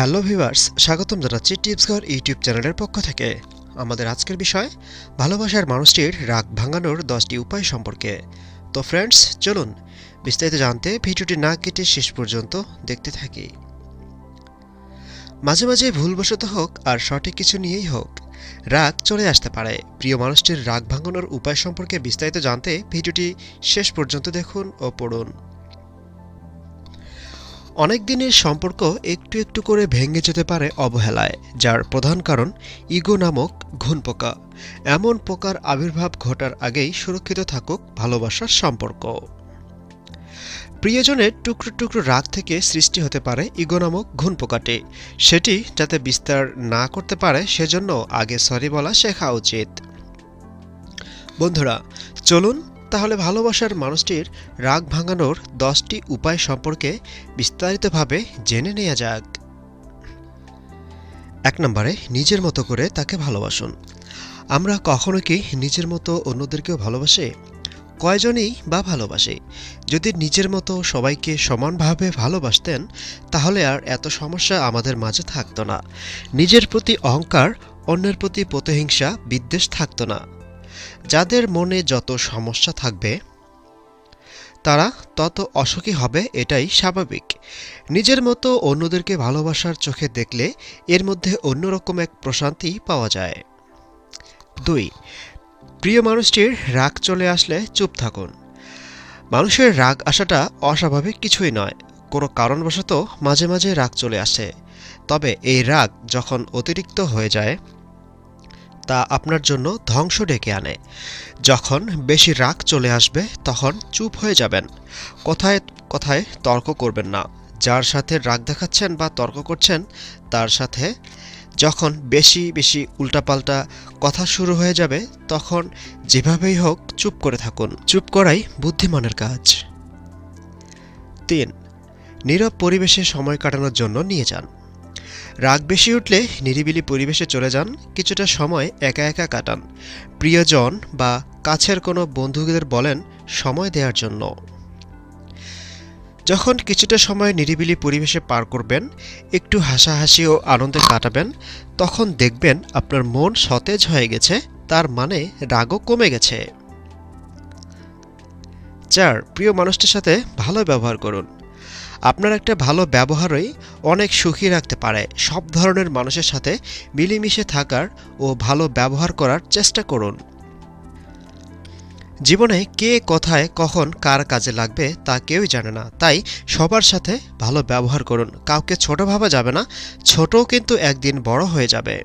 Hello viewers স্বাগতম জানাচ্ছি tips ঘর ইউটিউব চ্যানেলের পক্ষ থেকে। আমাদের আজকের বিষয়, ভালোবাসার মানুষটির রাগ ভাঙানোর দশটি উপায় সম্পর্কে। তো ফ্রেন্ডস চলুন বিস্তারিত জানতে ভিডিওটি না কেটে শেষ পর্যন্ত দেখতে থাকি। মাঝে মাঝে ভুলবশত হোক আর সঠিক কিছু নিয়েই হোক, রাগ চলে আসতে পারে। প্রিয় মানুষটির রাগ ভাঙানোর উপায় সম্পর্কে বিস্তারিত জানতে ভিডিওটি শেষ পর্যন্ত দেখুন ও পড়ুন। অনেক দিনের সম্পর্ক একটু একটু করে ভেঙে যেতে পারে অবহেলায়, যার প্রধান কারণ ইগো নামক ঘুণ পোকা। এমন পোকার আবির্ভাব ঘটার আগেই সুরক্ষিত থাকুক ভালোবাসার সম্পর্ক। প্রিয়জনের টুকরো টুকরো রাগ থেকে সৃষ্টি হতে পারে ইগো নামক ঘুণ পোকাটি। সেটি যাতে বিস্তার না করতে পারে সেজন্য আগে সরি বলা শেখা উচিত। বন্ধুরা, চলুন তাহলে ভালোবাসার মানুষটির রাগ ভাঙানোর দশটি উপায় সম্পর্কে বিস্তারিতভাবে জেনে নেওয়া যাক। এক নম্বরে, নিজের মতো করে তাকে ভালোবাসুন। আমরা কখনো কি নিজের মতো অন্যদেরকেও ভালোবাসি? কয়জনই বা ভালোবাসি? যদি নিজের মতো সবাইকে সমানভাবে ভালোবাসতেন, তাহলে আর এত সমস্যা আমাদের মাঝে থাকতো না। নিজের প্রতি অহংকার, অন্যের প্রতি প্রতিহিংসা বিদ্বেষ থাকতো না। যাদের মনে যত সমস্যা থাকবে, তারা তত অসুখী হবে, এটাই স্বাভাবিক। নিজের মতো অন্যদেরকে ভালোবাসার চোখে দেখলে এর মধ্যে অন্যরকম এক প্রশান্তি পাওয়া যায়। দুই, প্রিয় মানুষটির রাগ চলে আসলে চুপ থাকুন। মানুষের রাগ আসাটা অস্বাভাবিক কিছুই নয়, কোনো কারণবশত মাঝে মাঝে রাগ চলে আসে। তবে এই রাগ যখন অতিরিক্ত হয়ে যায় তা আপনার জন্য ধ্বংস ডেকে আনে। যখন বেশি রাগ চলে আসবে, তখন চুপ হয়ে যাবেন। কথায় কথায় তর্ক করবেন না। যার সাথে রাগ দেখাচ্ছেন বা তর্ক করছেন, তার সাথে যখন বেশি বেশি উল্টাপাল্টা কথা শুরু হয়ে যাবে, তখন যেভাবেই হোক চুপ করে থাকুন। চুপ করাই বুদ্ধিমানের কাজ। তিন, নীরব পরিবেশে সময় কাটানোর জন্য নিয়ে যান। রাগ বেশি উঠলে নিরিবিলি পরিবেশে চলে যান, কিছুটা সময় একা একা কাটান। প্রিয়জন বা কাছের কোনো বন্ধুদের বলেন, সময় দেওয়ার জন্য। যখন কিছুটা সময় নিরিবিলি পরিবেশে পার করবেন, একটু হাসাহাসি ও আনন্দে কাটাবেন, তখন দেখবেন আপনার মন সতেজ হয়ে গেছে, তার মানে রাগও কমে গেছে। চার, প্রিয় মানুষটির সাথে ভালো ব্যবহার করুন। আপনার একটা ভালো ব্যবহারই অনেক সুখী রাখতে পারে। সব ধরনের মানুষের সাথে মিলেমিশে থাকার ও ভালো ব্যবহার করার চেষ্টা করুন। জীবনে কে কোথায়, কখন, কার কাজে লাগবে তা কেউই জানে না। তাই সবার সাথে ভালো ব্যবহার করুন। কাউকে ছোট ভাবা যাবে না, ছোটও কিন্তু একদিন বড় হয়ে যাবে।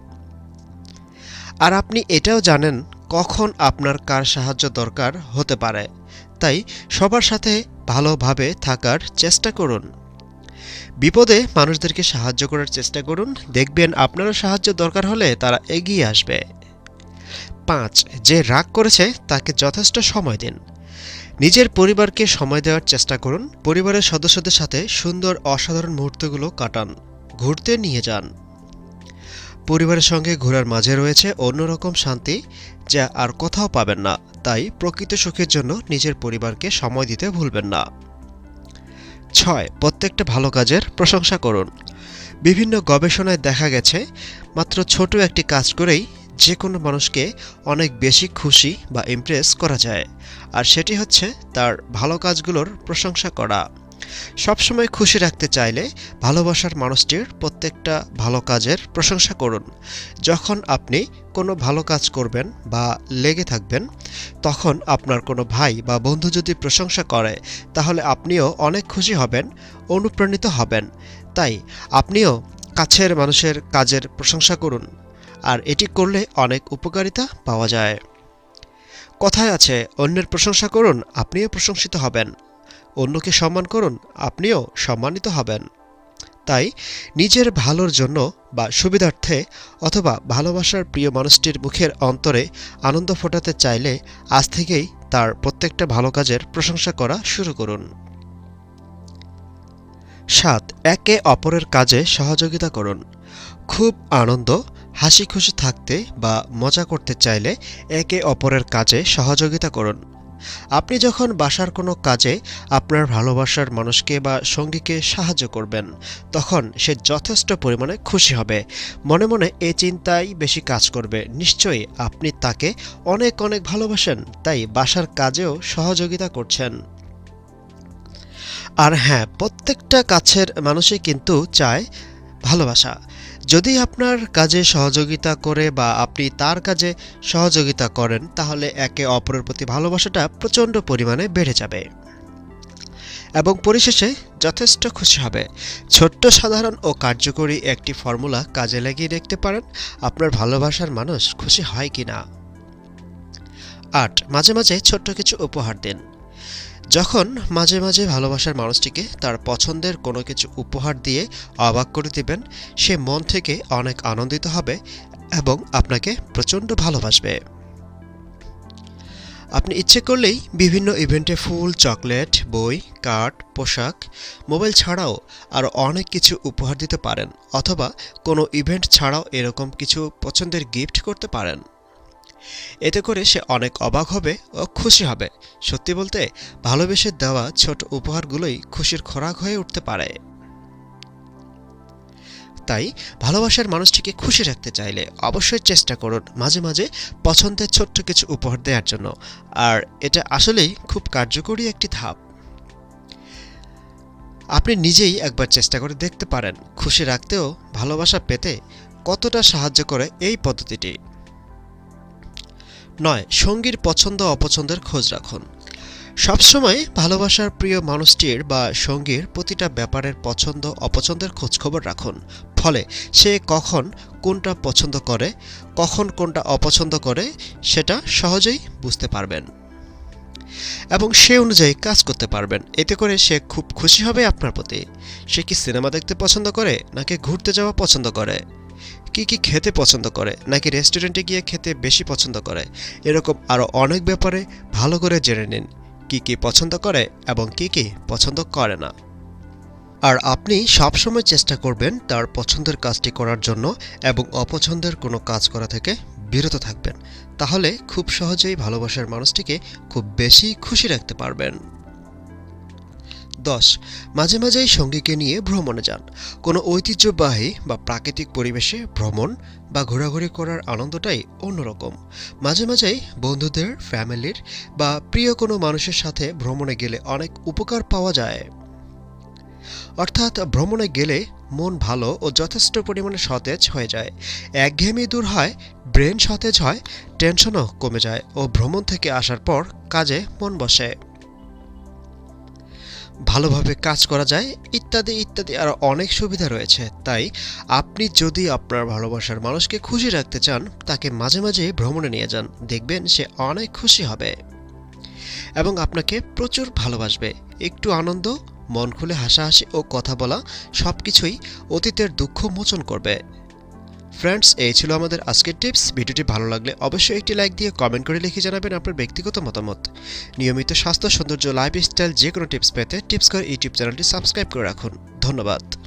আর আপনি এটাও জানেন কখন আপনার কার সাহায্য দরকার হতে পারে। তাই সবার সাথে ভালোভাবে থাকার চেষ্টা করুন। বিপদে মানুষদেরকে সাহায্য করার চেষ্টা করুন। দেখবেন আপনারও সাহায্য দরকার হলে তারা এগিয়ে আসবে। পাঁচ, যে রাগ করেছে তাকে যথেষ্ট সময় দিন। নিজের পরিবারকে সময় দেওয়ার চেষ্টা করুন। পরিবারের সদস্যদের সাথে সুন্দর, অসাধারণ মুহূর্তগুলো কাটান। ঘুরতে নিয়ে যান। পরিবারের সঙ্গে ঘোরার মাঝে রয়েছে অন্যরকম শান্তি যা আর কোথাও পাবেন না। তাই প্রকৃত সুখের জন্য নিজের পরিবারকে সময় দিতে ভুলবেন না। ছয়, প্রত্যেকটা ভালো কাজের প্রশংসা করুন। বিভিন্ন গবেষণায় দেখা গেছে, মাত্র ছোট একটি কাজ করেই যে কোনো মানুষকে অনেক বেশি খুশি বা ইমপ্রেস করা যায়। আর সেটি হচ্ছে তার ভালো কাজগুলোর প্রশংসা করা। সবসময় খুশি রাখতে চাইলে ভালোবাসার মানুষটির প্রত্যেকটা ভালো কাজের প্রশংসা করুন। যখন আপনি কোনো ভালো কাজ করবেন বা লেগে থাকবেন, তখন আপনার কোনো ভাই বা বন্ধু যদি প্রশংসা করে, তাহলে আপনিও অনেক খুশি হবেন, অনুপ্রাণিত হবেন। তাই আপনিও কাছের মানুষের কাজের প্রশংসা করুন, আর এটি করলে অনেক উপকারিতা পাওয়া যায়। কথায় আছে, অন্যের প্রশংসা করুন, আপনিও প্রশংসিত হবেন। অন্যকে সম্মান করুন, আপনিও সম্মানিত হবেন। তাই নিজের ভালোর জন্য বা সুবিধার্থে অথবা ভালোবাসার প্রিয় মানুষটির মুখের অন্তরে আনন্দ ফোটাতে চাইলে আজ থেকেই তার প্রত্যেকটা ভালো কাজের প্রশংসা করা শুরু করুন। সাত, একে অপরের কাজে সহযোগিতা করুন। খুব আনন্দ, হাসি খুশি থাকতে বা মজা করতে চাইলে একে অপরের কাজে সহযোগিতা করুন। আপনি যখন বাসার কোনো কাজে আপনার ভালোবাসার মানুষকে বা সঙ্গীকে সাহায্য করবেন, তখন সে যথেষ্ট পরিমাণে খুশি হবে। মনে মনে এ চিন্তাই বেশি কাজ করবে। নিশ্চয়ই আপনি তাকে অনেক অনেক ভালোবাসেন, তাই বাসার কাজেও সহযোগিতা করছেন। আর হ্যাঁ প্রত্যেকটা কাছের মানুষই কিন্তু চায় ভালোবাসা। যদি আপনার কাজে সহযোগিতা করে বা আপনি তার কাজে সহযোগিতা করেন, তাহলে একে অপরের প্রতি ভালোবাসাটা প্রচণ্ড পরিমাণে বেড়ে যাবে। এবং পরিশেষে যথেষ্ট খুশি হবে। ছোট্ট, সাধারণ ও কার্যকরী একটি ফর্মুলা কাজে লাগিয়ে দেখতে পারেন, আপনার ভালোবাসার মানুষ খুশি হয় কি না আট, মাঝে মাঝে ছোট্ট কিছু উপহার দিন। যখন মাঝে মাঝে ভালোবাসার মানুষটিকে তার পছন্দের কোনো কিছু উপহার দিয়ে অবাক করে দিবেন, সে মন থেকে অনেক আনন্দিত হবে এবং আপনাকে প্রচণ্ড ভালোবাসবে। আপনি ইচ্ছে করলেই বিভিন্ন ইভেন্টে ফুল, চকলেট, বই, কার্ড, পোশাক, মোবাইল ছাড়াও আরও অনেক কিছু উপহার দিতে পারেন, অথবা কোনো ইভেন্ট ছাড়াও এরকম কিছু পছন্দের গিফট করতে পারেন। এতে করে সে অনেক অবাক হবে ও খুশি হবে। সত্যি বলতে, ভালোবেসে দেওয়া ছোট উপহারগুলোই খুশির খোরাক হয়ে উঠতে পারে। তাই ভালোবাসার মানুষটিকে খুশি রাখতে চাইলে অবশ্যই চেষ্টা করুন মাঝে মাঝে পছন্দের ছোট্ট কিছু উপহার দেওয়ার জন্য। আর এটা আসলেই খুব কার্যকরী একটি ধাপ। আপনি নিজেই একবার চেষ্টা করে দেখতে পারেন। খুশি রাখতেও ভালোবাসা পেতে কতটা সাহায্য করে এই পদ্ধতিটি। নয়, সঙ্গীর পছন্দ অপছন্দের খোঁজ রাখুন। সবসময় ভালোবাসার প্রিয় মানুষটির বা সঙ্গীর প্রতিটা ব্যাপারের পছন্দ অপছন্দের খোঁজখবর রাখুন। ফলে সে কখন কোনটা পছন্দ করে, কখন কোনটা অপছন্দ করে, সেটা সহজেই বুঝতে পারবেন। এবং সে অনুযায়ী কাজ করতে পারবেন। এতে করে সে খুব খুশি হবে আপনার প্রতি। সে কি সিনেমা দেখতে পছন্দ করে, নাকি ঘুরতে যাওয়া পছন্দ করে? কি কি খেতে পছন্দ করে, নাকি রেস্টুরেন্টে গিয়ে খেতে বেশি পছন্দ করে? এরকম আরও অনেক ব্যাপারে ভালো করে জেনে নিন। কি কি পছন্দ করে এবং কি কি পছন্দ করে না। আর আপনি সবসময় চেষ্টা করবেন তার পছন্দের কাজটি করার জন্য এবং অপছন্দের কোনো কাজ করা থেকে বিরত থাকবেন। তাহলে খুব সহজেই ভালোবাসার মানুষটিকে খুব বেশি খুশি রাখতে পারবেন। দশ। মাঝে মাঝেই সঙ্গীকে নিয়ে ভ্রমণে যান। কোনো ঐতিহ্যবাহী বা প্রাকৃতিক পরিবেশে ভ্রমণ বা ঘোরাঘুরি করার আনন্দটাই অন্যরকম। মাঝে মাঝেই বন্ধুদের, ফ্যামিলির বা প্রিয় কোনো মানুষের সাথে ভ্রমণে গেলে অনেক উপকার পাওয়া যায়। অর্থাৎ ভ্রমণে গেলে মন ভালো ও যথেষ্ট পরিমাণে সতেজ হয়ে যায়। একঘেয়েমি দূর হয়, ব্রেন সতেজ হয়, টেনশনও কমে যায় ও ভ্রমণ থেকে আসার পর কাজে মন বসে। ভালোভাবে কাজ করা যায়, ইত্যাদি ইত্যাদি। আরও অনেক সুবিধা রয়েছে। তাই আপনি যদি আপনার ভালোবাসার মানুষকে খুশি রাখতে চান, তাকে মাঝে মাঝে ভ্রমণে নিয়ে যান। দেখবেন সে অনেক খুশি হবে। এবং আপনাকে প্রচুর ভালোবাসবে। একটু আনন্দ, মন খুলে হাসাহাসি ও কথা বলা সব কিছুই অতীতের দুঃখ মোচন করবে। ফ্রেন্ডস এই ছিল আমাদের আজকের টিপস। ভিডিওটি ভালো লাগলে অবশ্যই একটি লাইক দিয়ে কমেন্ট করে লিখে জানাবেন আপনার ব্যক্তিগত মতামত। নিয়মিত স্বাস্থ্য, সৌন্দর্য লাইফস্টাইল যে কোনো টিপস পেতে টিপস করে ইউটিউব চ্যানেলটি সাবস্ক্রাইব করে রাখুন। ধন্যবাদ।